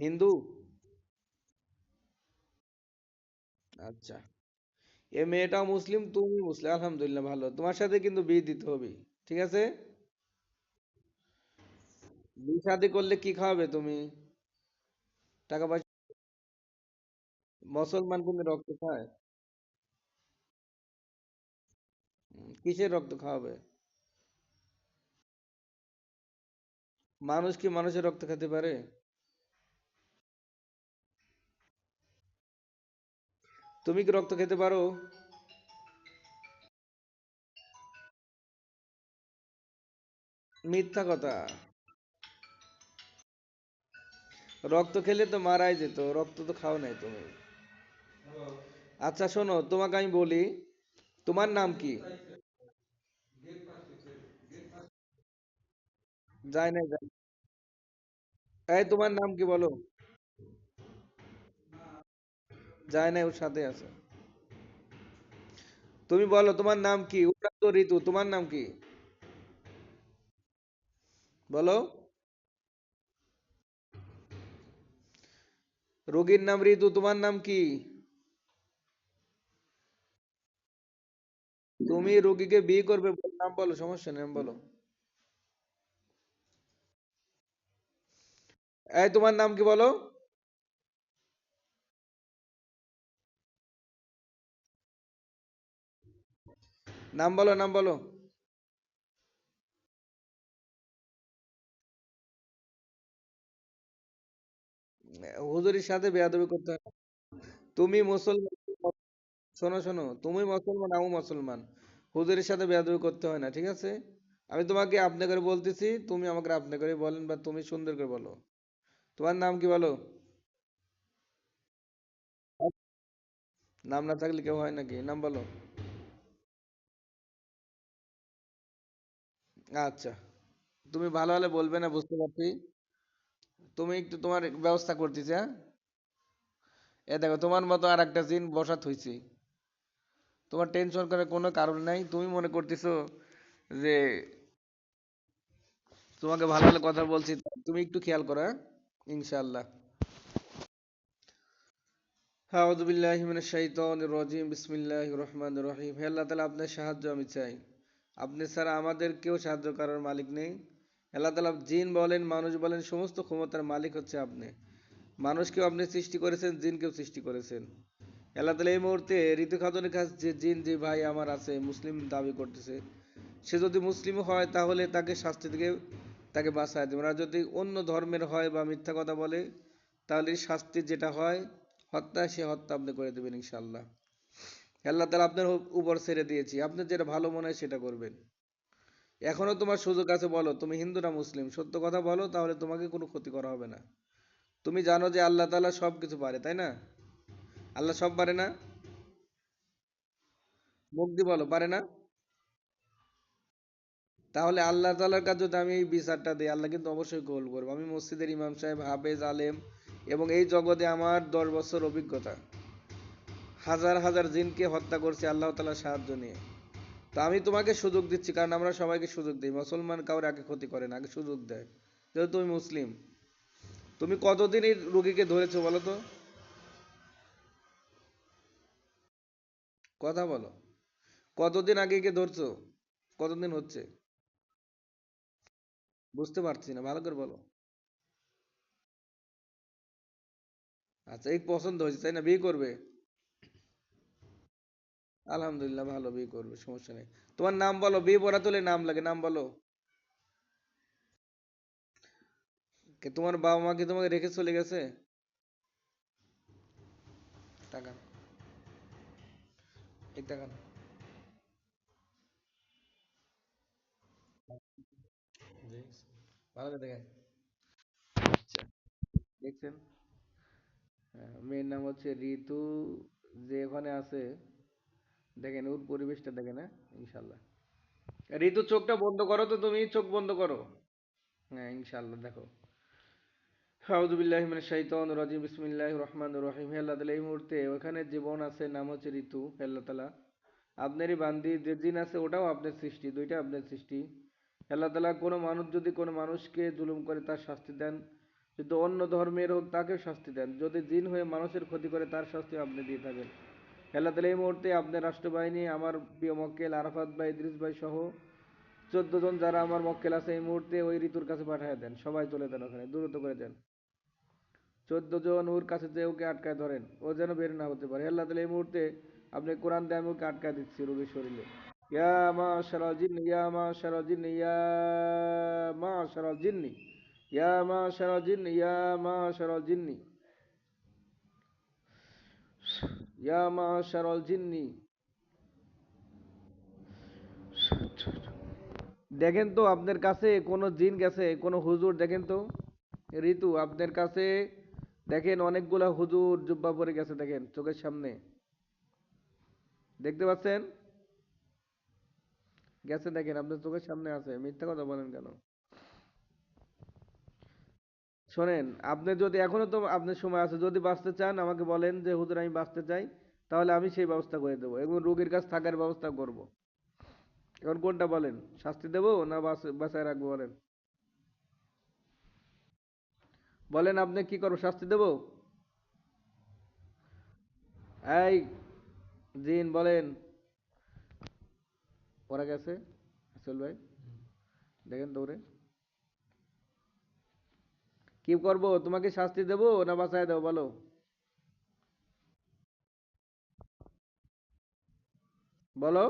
হিন্দু? আচ্ছা। এ মেয়েটাও মুসলিম, তুমি মুসলিম, আলহামদুলিল্লাহ ভালো। তোমার সাথে কিন্তু বিয়ে দিতে হবে, ঠিক আছে? বিয়ে শাদী করলে কি খাওয়াবে তুমি? টাকা পয়সা মুসলমান কিন্তু রক্ত খায়। কিসের রক্ত খাওয়াবে? মানুষ কি মানুষের রক্ত খেতে পারে? তুমি কি রক্ত খেতে পারো? মিথ্যা কথা। রক্ত খেলে তো মারাই যেত, রক্ত তো খাও নাই তুমি। আচ্ছা শোনো, তোমাকে আমি বলি, তোমার নাম কি? যায় নাই যায় এই, তোমার নাম কি বলো? যায় নাই ওর সাথে আছে। তুমি বলো, তোমার নাম কি? তো ঋতু, তোমার নাম কি? বলো। রোগীর নাম ঋতু, তোমার নাম কি? তুমি রোগীকে বিয়ে করবে নাম বলো, সমস্যা নেই বলো। এই, তোমার নাম কি বলো? নাম বলো নাম বলো। হুজুরের সাথে বেয়াদবি করতে হয়। তুমি মুসলমান, শোনো শোনো, তুমি মুসলমান, আমিও মুসলমান। হুজুরের সাথে বেয়াদবি করতে হয় না, ঠিক আছে? আমি তোমাকে আপনি করে বলতেছি, তুমি আমাকে আপনি করে বলেন বা তুমি সুন্দর করে বলো। তোমার নাম কি বলো? নাম না থাকলে কেউ হয় নাকি? নাম বলো। আচ্ছা। তুমি ভালো হলে বলবে না, বুঝতে পারছি। তুমি একটু তোমার ব্যবস্থা করতেছি হ্যাঁ? এ দেখো, তোমার মতো আর একটা জিন বসা থইছি তোমার টেনশন করার কোনো কারণ নাই। তুমি মনে করতেছো যে তোমাকে ভালো ভালো কথা বলছি তুমি একটু খেয়াল করো হ্যাঁ? ইনশাআল্লাহ। আউযু বিল্লাহি মিনাশ শাইতানির রাজিম। বিসমিল্লাহির রহমানির রহিম। হে আল্লাহ তাআলা আপনার সাহায্য আমি চাই। আপনি ছাড়া আমাদের কেউ সাহায্য করার মালিক নেই। আল্লাহ তাআলা জিন বলেন, মানুষ বলেন, সমস্ত ক্ষমতার মালিক হচ্ছে আপনি। মানুষকেও আপনি সৃষ্টি করেছেন, জিনকেও সৃষ্টি করেছেন। আল্লাহ তাআলা এই মুহূর্তে ঋতু খাতুনের কাছে যে জিন, যে ভাই আমার আছে, মুসলিম দাবি করতেছে, সে যদি মুসলিম হয় তাহলে তাকে শাস্তি থেকে তাকে বাঁচায় দেবেন আর যদি অন্য ধর্মের হয় বা মিথ্যা কথা বলে, তাহলে শাস্তি যেটা হয়, হত্যা, সে হত্যা আপনি করে দেবেন ইনশাআল্লাহ। আল্লাহ তাআলা আপনার উপর ছেড়ে দিয়েছি। আপনার যেটা ভালো মনে হয় সেটা করবেন। এখনও তোমার সুযোগ আছে, বলো। তুমি হিন্দু না মুসলিম? সত্য কথা বলো, তাহলে তোমাকে কোনো ক্ষতি করা হবে না। তুমি জানো যে আল্লাহ তাআলা সব কিছু পারে, তাই না? আল্লাহ সব পারে না? মুখ দিয়ে বলো, পারে না? তাহলে আল্লাহ তাআলার কাছে যদি আমি এই বিচারটা দিই, আল্লাহ কিন্তু অবশ্যই গোল করব। আমি মসজিদের ইমাম সাহেব, হাফেজ, আলেম এবং এই জগতে আমার দশ বছর অভিজ্ঞতা। হাজার হাজার জিনকে হত্যা করছি আল্লাহ তাআলার সাহায্য নিয়ে। তো আমি তোমাকে সুযোগ দিচ্ছি, কারণ আমরা সবাইকে সুযোগ দিই। মুসলমান কাউরে আগে ক্ষতি করে না, আগে সুযোগ দেয়। যেহেতু তুমি মুসলিম, তুমি কতদিন এই রোগীকে ধরেছো বলো তো? কথা বলো। কতদিন আগে কে ধরছো? কতদিন হচ্ছে? বুঝতে পারছি না, ভালো করে বলো। আচ্ছা এই পছন্দ হয়েছে, তাই না? বিয়ে করবে? আলহামদুলিল্লাহ ভালো বিয়ে করবে সমস্যা নেই। তোমার নাম বলো বিয়ে পড়া তোলে নাম লাগে নাম বলো। তোমার বাবা মা কি তোমাকে রেখে চলে গেছে? টাকা এই করে দেখেন। আচ্ছা হ্যাঁ, মেয়ের নাম হচ্ছে ঋতু যে ওখানে আছে দেখেন ওর পরিবেশটা দেখেন হ্যাঁ? ইনশাল্লাহ ঋতু চোখটা বন্ধ করো তো, তুমি চোখ বন্ধ করো। হ্যাঁ ইনশাল্লাহ দেখো। শাইতানির রাজিম রহমানির রহিম। আল্লাহ এই মুহূর্তে ওখানে যে বোন আছে, নাম হচ্ছে ঋতু আল্লাহ তাআলা। আপনারই বান্দি, যে জিন আছে, ওটাও আপনার সৃষ্টি, দুইটা আপনার সৃষ্টি। আল্লাহ তাআলা, কোনো মানুষ যদি কোনো মানুষকে জুলুম করে, তার শাস্তি দেন। কিন্তু অন্য ধর্মের হোক, তাকেও শাস্তি দেন। যদি জিন হয়ে মানুষের ক্ষতি করে, তার শাস্তি আপনি দিয়ে থাকেন। আল্লাহ তালা এই মুহূর্তে আপনার রাষ্ট্রবাহিনী, আমার প্রিয় মক্কেল আরাফাত ভাই, ইদ্রিস ভাই সহ চোদ্দ জন যারা আমার মক্কেল আছে, এই মুহূর্তে ওই ঋতুর কাছে পাঠিয়ে দেন। সবাই চলে দেন ওখানে, দ্রুত করে দেন চোদ্দ জন ওর কাছে যে ওকে আটকায় ধরেন, ও যেন বের না হতে পারে। আল্লাহ তালা এই মুহূর্তে আপনি কোরআন দিয়ে আমি ওকে আটকায় দিচ্ছি রোগীর শরীরে। ইয়া মা শারাজিন ইয়া মা শারাজিন ইয়া মা শারাজিন্নি ইয়া মা শারাজিন ইয়া মা শারাজিন্নি দেখেন তো, আপনার কাছে কোনো জিন গেছে? কোনো হুজুর, দেখেন তো। ঋতু, আপনার কাছে দেখেন অনেকগুলা হুজুর জুব্বা পরে গেছে, দেখেন, চোখের সামনে। দেখতে পাচ্ছেন? গেছে, দেখেন, আপনার চোখের সামনে আছে। মিথ্যা কথা বলেন কেন? শোনেন, আপনি যদি এখনও তো আপনার সময় আছে, যদি বাঁচতে চান, আমাকে বলেন যে, হুজুর, আমি বাঁচতে চাই, তাহলে আমি সেই ব্যবস্থা করে দেবো এবং রোগীর কাছে থাকার ব্যবস্থা করব। এখন কোনটা বলেন? শাস্তি দেবো না বাঁচ- বাঁচায় রাখব বলেন? বলেন, আপনি কি করব, শাস্তি দেবো? এই জিন, বলেন। ওরা গেছে আসল ভাই। দেখেন দৌড়ে। কি করব? তোমাকে শাস্তি দেবো না বাঁচায় দেবো? বলো। বলো।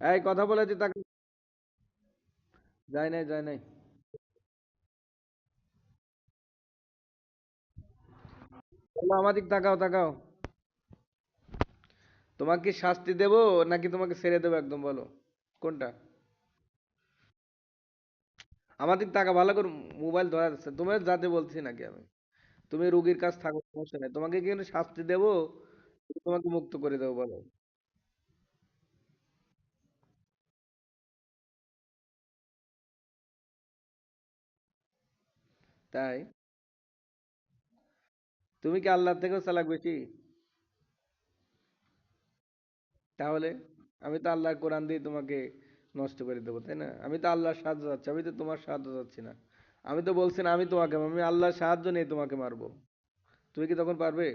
এই, কথা বলেছি তাকে। যায় নাই যায় নাই। আমাদিক তাকাও তাকাও। তোমাকে শাস্তি দেবো নাকি তোমাকে ছেড়ে দেবো একদম? বলো। কোনটা? আমাদের টাকা ভালো করে মোবাইল ধরা যাচ্ছে তোমার যাতে বলছি নাকি আমি? তুমি রোগীর কাছ থাকো, সমস্যা নেই। তোমাকে কিন্তু শাস্তি দেবো, তোমাকে মুক্ত করে দেবো, বলো। তাই? তুমি কি আল্লাহর থেকেও চালাক বেশি? তাহলে? আমি তো আল্লাহর কোরআন দিয়ে তোমাকে নষ্ট করে দেবো, তাই না? আমি তো আল্লাহর সাহায্য চাচ্ছি, আমি তো তোমার সাহায্য চাচ্ছি না। আমি তো বলছি না, আমি তোমাকে আমি আল্লাহর সাহায্য নিয়ে তোমাকে মারবো। তুমি কি তখন পারবে?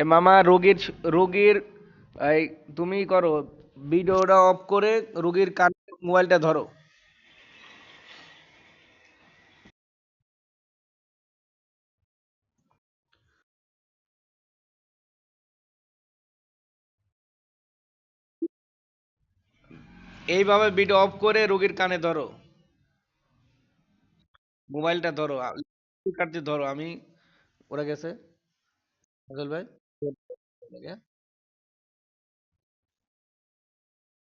এ মামা, রোগীর রোগীর তুমি করো, ভিডিওটা অফ করে রোগীর কান মোবাইলটা ধরো। এইভাবে ভিডিও অফ করে রোগীর কানে ধরো। মোবাইলটা ধরো। কাটতে ধরো। আমি, ওরা গেছে। ফজল ভাই?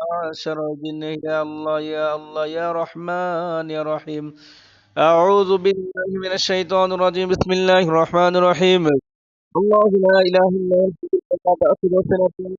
معشر الجن يا الله يا الله يا رحمن يا رحيم أعوذ بالله من الشيطان الرجيم بسم الله الرحمن الرحيم الله لا إله إلا أنت لا تأخذ سنة